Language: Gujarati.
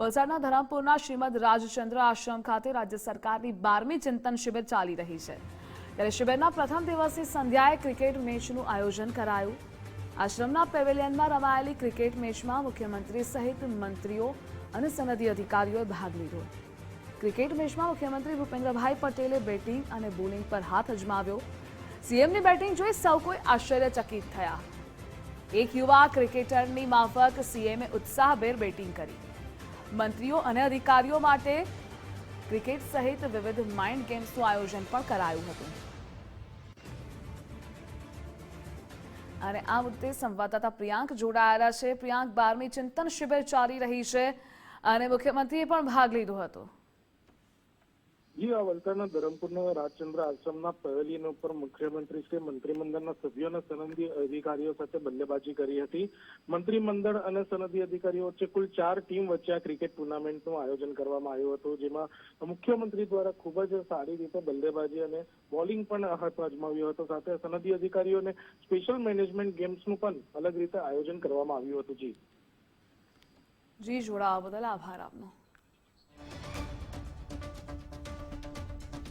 વલસાડના ધરમપુરના શ્રીમદ રાજચંદ્ર આશ્રમ ખાતે રાજ્ય સરકારની બારમી ચિંતન શિબિર ચાલી રહી છે. ત્યારે શિબિરના પ્રથમ દિવસની સંધ્યાએ ક્રિકેટ મેચનું આયોજન કરાયું. આશ્રમના પેવેલિયનમાં રમાયેલી ક્રિકેટ મેચમાં મુખ્યમંત્રી સહિત મંત્રીઓ અને સનદી અધિકારીઓએ ભાગ લીધો. ક્રિકેટ મેચમાં મુખ્યમંત્રી ભૂપેન્દ્રભાઈ પટેલે બેટિંગ અને બોલિંગ પર હાથ અજમાવ્યો. સીએમની બેટિંગ જોઈ સૌ કોઈ આશ્ચર્યચકિત થયા. એક યુવા ક્રિકેટરની માફક સીએમએ ઉત્સાહભેર બેટિંગ કરી. મંત્રીઓ અને અધિકારીઓ માટે ક્રિકેટ સહિત વિવિધ માઇન્ડ ગેમ્સનું આયોજન પણ કરાયું હતું. અને આ મુદ્દે સંવાદદાતા પ્રિયાંક જોડાયેલા છે. પ્રિયાંક, બારમી ચિંતન શિબિર ચાલી રહી છે અને મુખ્યમંત્રીએ પણ ભાગ લીધો હતો. જી આ વલસાડના ધરમપુરના રાજચંદ્ર આશ્રમના પેવેલિયન ઉપર મુખ્યમંત્રી શ્રી મંત્રીમંડળના સભ્યો અને સનદી અધિકારીઓ સાથે બલ્લેબાજી કરી હતી મંત્રીમંડળ અને સનદી અધિકારીઓ વચ્ચે કુલ ચાર ટીમ વચ્ચે આ ક્રિકેટ ટુર્નામેન્ટનું આયોજન કરવામાં આવ્યું હતું જેમાં મુખ્યમંત્રી દ્વારા ખૂબ જ સારી રીતે બલ્લેબાજી અને બોલિંગ પણ હાથ અજમાવ્યો હતો સાથે સનદી અધિકારીઓને સ્પેશિયલ મેનેજમેન્ટ ગેમ્સનું પણ અલગ રીતે આયોજન કરવામાં આવ્યું હતું જી જી જોડાવા બદલ આભાર આપનો